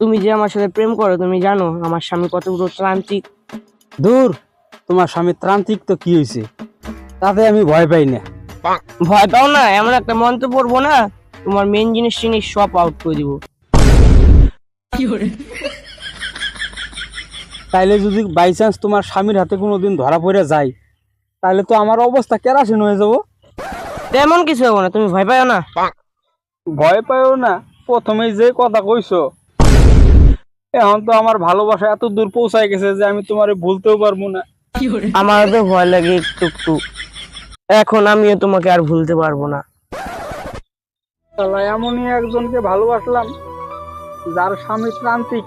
তুমি যে আমার সাথে প্রেম করো তুমি জানো আমার স্বামী কতগুলো তান্ত্রিক দূর তোমার স্বামী ত্রান্তিক তো কি হয়েছে তাতে আমি ভয় পাই না। ভয় পাও না? এমন একটা মন্ত্র পড়ব না তোমার মেন জিনিস জিনিস সব আউট করে দিব। তাইলে যদি বাই চান্স তোমার স্বামীর হাতে কোনোদিন ধরা পড়ে যায় তাহলে তো আমার অবস্থা কেরাসিন হয়ে যাব। তেমন কিছু হব না তুমি ভয় পাও না। ভয় পাইও না? প্রথমেই যে কথা কইছো এখন তো আমার ভালোবাসা এত দূর পৌঁছায় গেছে যে আমি তোমারে ভুলতেও পারব না। আমার তো ভয় লাগে একটু একটু এখন আমিও তোমাকে আর ভুলতে পারব না। এমনই একজনকে ভালোবাসলাম যার স্বামী প্রান্তিক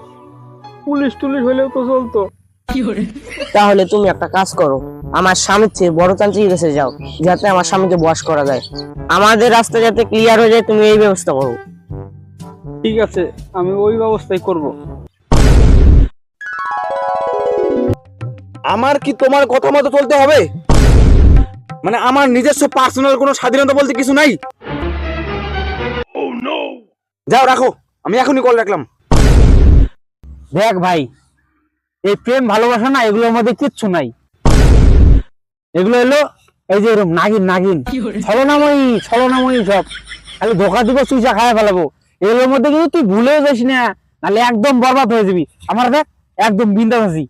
পুলিশ টুলিশ হলেও তো চলতো। তাহলে তুমি একটা কাজ করো আমার স্বামীর চেয়ে বড় তান্ত্রিক কাছে যাও যাতে আমার স্বামীকে বস করা যায়। আমাদের রাস্তা যাতে ক্লিয়ার হয়ে যায় তুমি এই ব্যবস্থা করো। ঠিক আছে আমি ওই ব্যবস্থাই করব। আমার কি তোমার কথা মতো চলতে হবে? মানে আমার নিজস্ব পার্সোনাল কোনো স্বাধীনতা বলতে কিছু নাই? যাও রাখো। আমি এখনই কল রাখলাম। দেখ ভাই এই প্রেম ভালোবাসা না এগুলোর মধ্যে কিচ্ছু নাই। এগুলো হলো এই যে এরকম নাগিন নাগিন। ছলনাময়ী ছলনাময়ী সব। খালি ধোকা দিব চুইচা খায় ফেলাবো। এগুলোর মধ্যে কিন্তু তুই ভুলেও যাস না। নাহলে একদম বরবাদ হয়ে যাবি। আমার দেখ একদম বিন্দাস আছি।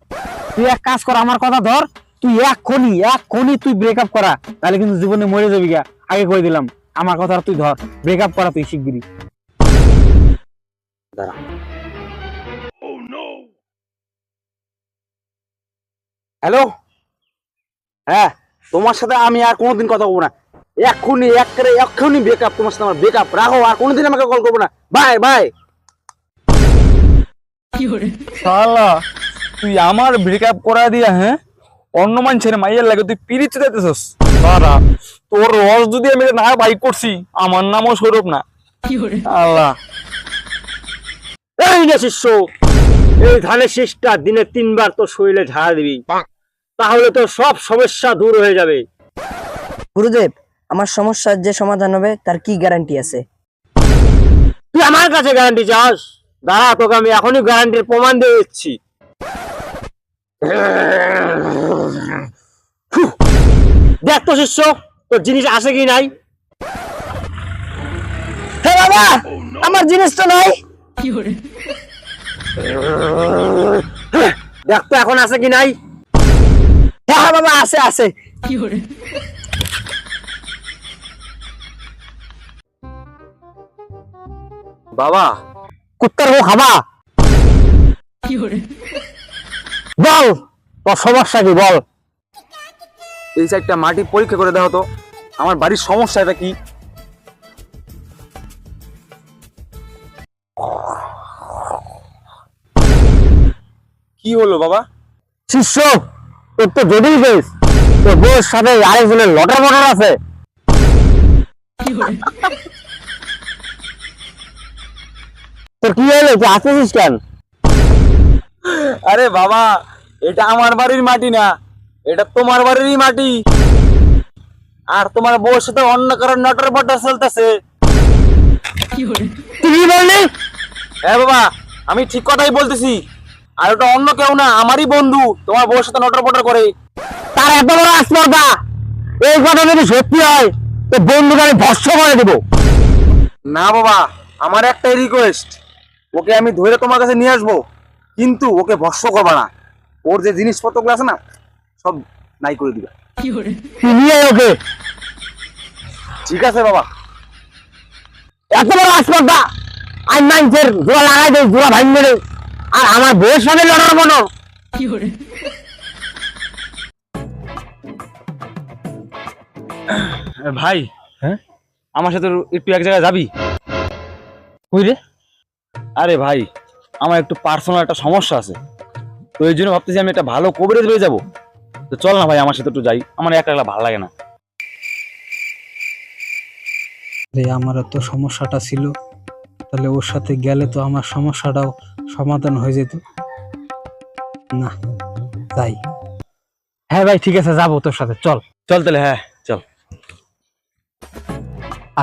তুই এক কাজ কর আমার কথা ধর তুই এক খনি এক খনি তুই ব্রেকআপ করা তাহলে কিন্তু জীবনে মরে যাবি গা। আগে কই দিলাম আমার কথা তুই ধর ব্রেকআপ করা তুই শিখবি হ্যালো হ্যাঁ তোমার সাথে আমি আর কোনোদিন কথা বলব না। এক্ষুনি একেবারে এক্ষুনি বেকআপ তোমার সাথে আমার বেকআপ রাখো আর কোনোদিন আমাকে কল করব না। বাই বাই শালা। তুই আমার ব্রেকআপ করা দিয়া হ্যাঁ? অন্য মানুষের মাইয়ের লাগে তুই পিরিচ দিতেছস বারা তোর রস যদি আমি না বাইক করছি আমার নামও সৌরভ না। আল্লাহ। এই না শিষ্য এই ধানের শীষটা দিনে তিনবার তো শরীরে ঝাড়া দিবি। তাহলে তো সব সমস্যা দূর হয়ে যাবে। গুরুদেব আমার সমস্যার যে সমাধান হবে তার কি গ্যারান্টি আছে? তুই আমার কাছে গ্যারান্টি চাস? দাঁড়া তোকে আমি এখনই গ্যারান্টির প্রমাণ দিয়ে দিচ্ছি। দেখ তো শিষ্য, তোর জিনিস আছে কি নাই? হে বাবা, আমার জিনিস তো নাই। দেখ তো এখন আছে কি নাই? হ্যাঁ বাবা আছে আছে বাবা, কুত্তার গো খাবা বল তোর সমস্যা কি বল। এই সাইডটা মাটি পরীক্ষা করে দেখো তো আমার বাড়ির সমস্যাটা কি? কি হলো বাবা? শিষ্য তোর তো জটিল কেস তোর বউয়ের সাথে আরেকজনের লটার মটর আছে। তোর কি হলো তুই আসতেছিস কেন? আরে বাবা এটা আমার বাড়ির মাটি না এটা তোমার বাড়িরই মাটি। আর তোমার বউর সাথে অন্য কারোর নটর বটর চলতেছে। কি বললি? হ্যাঁ বাবা আমি ঠিক কথাই বলতেছি। আর ওটা অন্য কেউ না আমারই বন্ধু তোমার বউর সাথে নটর বটর করে। তার এত বড় আস্পর্ধা! এই কথা যদি সত্যি হয় তো বন্ধুকে আমি ভস্য করে দেবো। না বাবা আমার একটাই রিকোয়েস্ট ওকে আমি ধরে তোমার কাছে নিয়ে আসব। কিন্তু ওকে ভস্য করবা না। ওর যে জিনিসপত্রগুলো আছে না সব নাই করে দিবা। নিয়ে ওকে? ঠিক আছে বাবা। এত বড় আর নাইনথের জোড়া লাগাই দে জোড়া ভাঙবে রে আর আমার বউয়ের সাথে লড়ার মনো ভাই হ্যাঁ? আমার সাথে একটু এক জায়গায় যাবি? কই রে? আরে ভাই আমার একটু পার্সোনাল একটা সমস্যা আছে। তো এই জন্য ভাবতেছি আমি একটা ভালো কবিরাজ হয়ে যাব। তো চল না ভাই আমার সাথে একটু যাই। আমার একা একলা ভালো লাগে না। যে আমার তো সমস্যাটা ছিল তাহলে ওর সাথে গেলে তো আমার সমস্যাটাও সমাধান হয়ে যেত। না তাই হ্যাঁ ভাই ঠিক আছে যাব তোর সাথে চল। চল তাহলে হ্যাঁ চল।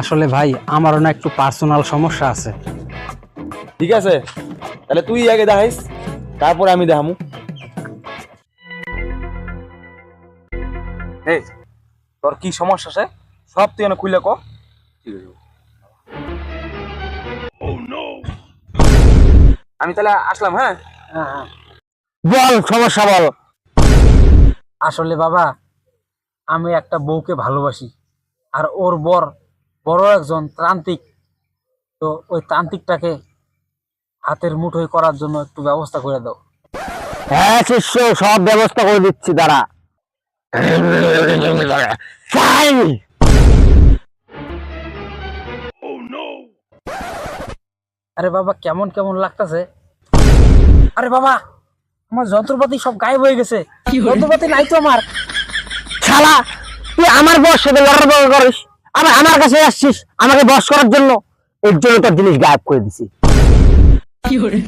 আসলে ভাই আমারও না একটু পার্সোনাল সমস্যা আছে। ঠিক আছে। তাহলে তুই আগে দেখাইস তারপরে আমি দেখামু। এই তোর কি সমস্যা আছে সব তুই এনে খুলে ক। ঠিক আছে। আমি তাহলে আসলাম হ্যাঁ? বল সমস্যা বল। আসলে বাবা আমি একটা বউকে ভালোবাসি আর ওর বর বড় একজন তান্ত্রিক। তো ওই তান্ত্রিকটাকে হাতের মুঠোয় করার জন্য একটু ব্যবস্থা করে দাও। হ্যাঁ শিষ্য সব ব্যবস্থা করে দিচ্ছি দাঁড়া। আরে বাবা কেমন কেমন লাগতাছে? আরে বাবা আমার যন্ত্রপাতি সব গায়েব হয়ে গেছে। যন্ত্রপাতি নাই তো আমার। শালা তুই আমার বস সাথে লড়াই করিস। আবার আমার কাছে আসছিস আমাকে বস করার জন্য। এর জন্য তোর জিনিস গায়েব করে দিছি। lloren